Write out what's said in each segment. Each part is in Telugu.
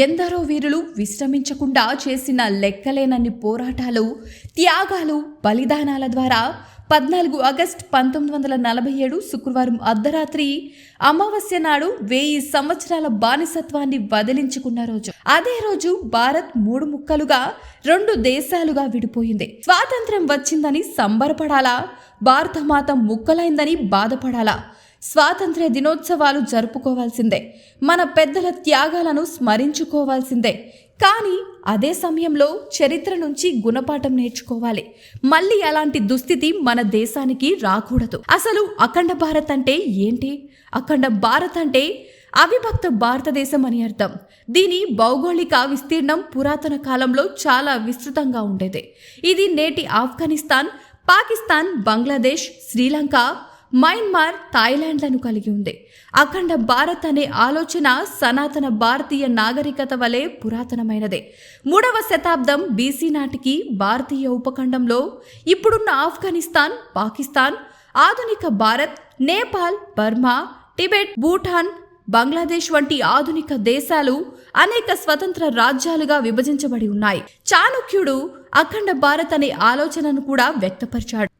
ఎందరో వీరులు విశ్రమించకుండా చేసిన లెక్కలేనన్ని పోరాటాలు త్యాగాలు బలిదానాల ద్వారా పద్నాలుగు ఆగస్ట్ పంతొమ్మిది వందల నలభై ఏడు శుక్రవారం అర్ధరాత్రి అమావాస్య నాడు వెయ్యి సంవత్సరాల బానిసత్వాన్ని వదిలించుకున్న రోజు. అదే రోజు భారత్ మూడు ముక్కలుగా రెండు దేశాలుగా విడిపోయింది. స్వాతంత్ర్యం వచ్చిందని సంబరపడాలా? భారతమాత ముక్కలైందని బాధపడాలా? స్వాతంత్ర్య దినోత్సవాలు జరుపుకోవాల్సిందే. మన పెద్దల త్యాగాలను స్మరించుకోవాల్సిందే. కానీ అదే సమయంలో చరిత్ర నుంచి గుణపాఠం నేర్చుకోవాలి. మళ్ళీ అలాంటి దుస్థితి మన దేశానికి రాకూడదు. అసలు అఖండ భారత్ అంటే ఏంటి? అఖండ భారత్ అంటే అవిభక్త భారతదేశం అని అర్థం. దీని భౌగోళిక విస్తీర్ణం పురాతన కాలంలో చాలా విస్తృతంగా ఉండేది. ఇది నేటి ఆఫ్ఘనిస్తాన్ పాకిస్తాన్ బంగ్లాదేశ్ శ్రీలంక మయన్మార్ థాయిలాండ్లను కలిగి ఉంది. అఖండ భారత్ అనే ఆలోచన సనాతన భారతీయ నాగరికత వలె పురాతనమైనదే. మూడవ శతాబ్దం బీసీ నాటికి భారతీయ ఉపఖండంలో ఇప్పుడున్న ఆఫ్ఘనిస్తాన్ పాకిస్తాన్ ఆధునిక భారత్ నేపాల్ బర్మా టిబెట్ భూటాన్ బంగ్లాదేశ్ వంటి ఆధునిక దేశాలు అనేక స్వతంత్ర రాజ్యాలుగా విభజించబడి ఉన్నాయి. చాణుక్యుడు అఖండ భారత్ అనే ఆలోచనను కూడా వ్యక్తపరిచాడు.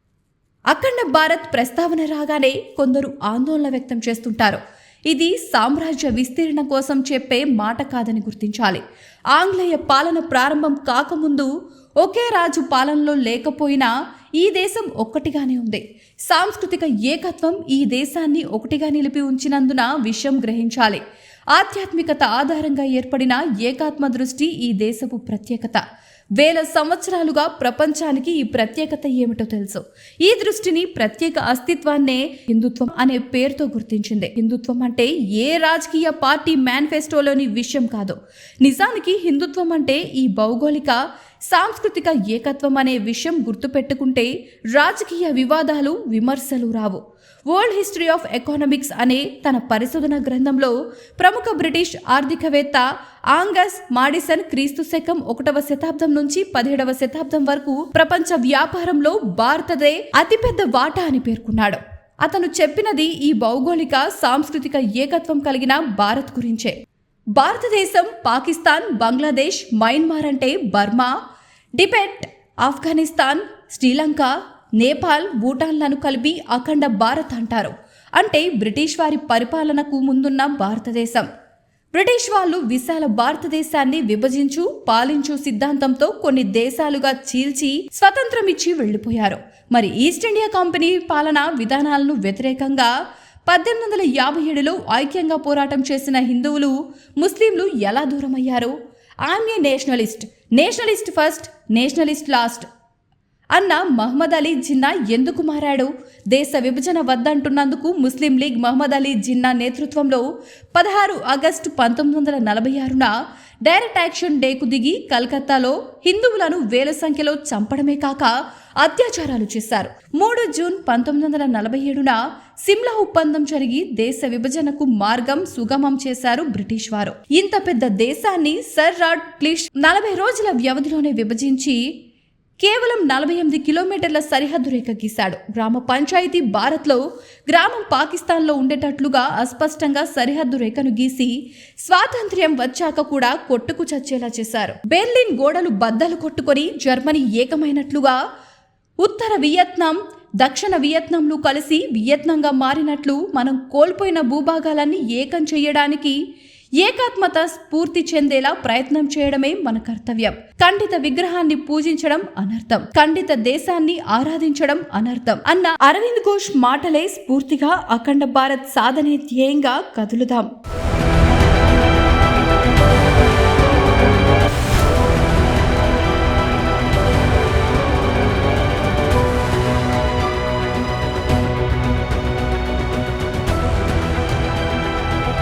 అఖండ భారత్ ప్రస్తావన రాగానే కొందరు ఆందోళన వ్యక్తం చేస్తుంటారు. ఇది సామ్రాజ్య విస్తీర్ణ కోసం చెప్పే మాట కాదని గుర్తించాలి. ఆంగ్లేయ పాలన ప్రారంభం కాకముందు ఒకే రాజు పాలనలో లేకపోయినా ఈ దేశం ఒక్కటిగానే ఉంది. సాంస్కృతిక ఏకత్వం ఈ దేశాన్ని ఒకటిగా నిలిపి ఉంచినందున విషయం గ్రహించాలి. ఆధ్యాత్మికత ఆధారంగా ఏర్పడిన ఏకాత్మ దృష్టి ఈ దేశపు ప్రత్యేకత. వేల సంవత్సరాలుగా ప్రపంచానికి ఈ ప్రత్యేకత ఏమిటో తెలుసు. ఈ దృష్టిని ప్రత్యేక అస్తిత్వాన్నే హిందుత్వం అనే పేరుతో గుర్తించింది. హిందుత్వం అంటే ఏ రాజకీయ పార్టీ మేనిఫెస్టోలోని విషయం కాదు. నిజానికి హిందుత్వం అంటే ఈ భౌగోళిక సాంస్కృతిక ఏకత్వం అనే విషయం గుర్తుపెట్టుకుంటే రాజకీయ వివాదాలు విమర్శలు రావు. వరల్డ్ హిస్టరీ ఆఫ్ ఎకానమిక్స్ అనే తన పరిశోధన గ్రంథంలో ప్రముఖ బ్రిటిష్ ఆర్థికవేత్త ఆంగస్ మాడిసన్ క్రీస్తు శకం ఒకటవ శతాబ్దం నుంచి పదిహేడవ శతాబ్దం వరకు ప్రపంచ వ్యాపారంలో భారతదే అతిపెద్ద వాటా అని పేర్కొన్నాడు. అతను చెప్పినది ఈ భౌగోళిక సాంస్కృతిక ఏకత్వం కలిగిన భారత్ గురించే. భారతదేశం పాకిస్తాన్ బంగ్లాదేశ్ మయన్మార్ అంటే బర్మా టిబెట్ ఆఫ్ఘనిస్తాన్ శ్రీలంక నేపాల్ భూటాన్లను కలిపి అఖండ భారత్ అంటారు. అంటే బ్రిటిష్ వారి పరిపాలనకు ముందున్న భారతదేశం. బ్రిటిష్ వాళ్ళు విశాల భారతదేశాన్ని విభజించు పాలించు సిద్ధాంతంతో కొన్ని దేశాలుగా చీల్చి స్వతంత్రం ఇచ్చి వెళ్ళిపోయారు. మరి ఈస్ట్ ఇండియా కంపెనీ పాలన విధానాలను వ్యతిరేకంగా పద్దెనిమిది వందల యాభై ఏడులో ఐక్యంగా పోరాటం చేసిన హిందువులు ముస్లింలు ఎలా దూరమయ్యారు? ఆమె nationalist nationalist first nationalist last. అన్న మహమ్మద్ అలీ జిన్నా ఎందుకు మారాడు? దేశ విభజన వద్దంటున్నందుకు ముస్లిం లీగ్ మహమ్మద్ అలీ జిన్నా నేతృత్వంలో పదహారు ఆగస్టు పంతొమ్మిది వందల నలభై ఆరున డైరెక్ట్ యాక్షన్ డేకు దిగి కలకత్తాలో హిందువులను వేల సంఖ్యలో చంపడమే కాక అత్యాచారాలు చేశారు. మూడు జూన్ పంతొమ్మిది వందల నలభై ఏడున సిమ్లా ఒప్పందం జరిగి దేశ విభజనకు మార్గం సుగమం చేశారు బ్రిటిష్ వారు. ఇంత పెద్ద దేశాన్ని సర్ రాడ్ క్లిష్ నలభై రోజుల వ్యవధిలోనే విభజించి కేవలం నలభై ఎనిమిది కిలోమీటర్ల సరిహద్దు రేఖ గీశాడు. గ్రామ పంచాయతీ భారత్లో గ్రామం పాకిస్తాన్లో ఉండేటట్లుగా అస్పష్టంగా సరిహద్దు రేఖను గీసి స్వాతంత్ర్యం వచ్చాక కూడా కొట్టుకు చచ్చేలా చేశారు. బెర్లిన్ గోడలు బద్దలు కొట్టుకొని జర్మనీ ఏకమైనట్లుగా ఉత్తర వియత్నాం దక్షిణ వియత్నాంలు కలిసి వియత్నాంగా మారినట్లు మనం కోల్పోయిన భూభాగాలన్నీ ఏకం చేయడానికి ఏకాత్మత స్ఫూర్తి చెందేలా ప్రయత్నం చేయడమే మన కర్తవ్యం. ఖండిత విగ్రహాన్ని పూజించడం అనర్థం. ఖండిత దేశాన్ని ఆరాధించడం అనర్థం. అన్న అరవింద్ ఘోష్ మాటలే స్ఫూర్తిగా అఖండ భారత్ సాధనే ధ్యేయంగా కదులుదాం.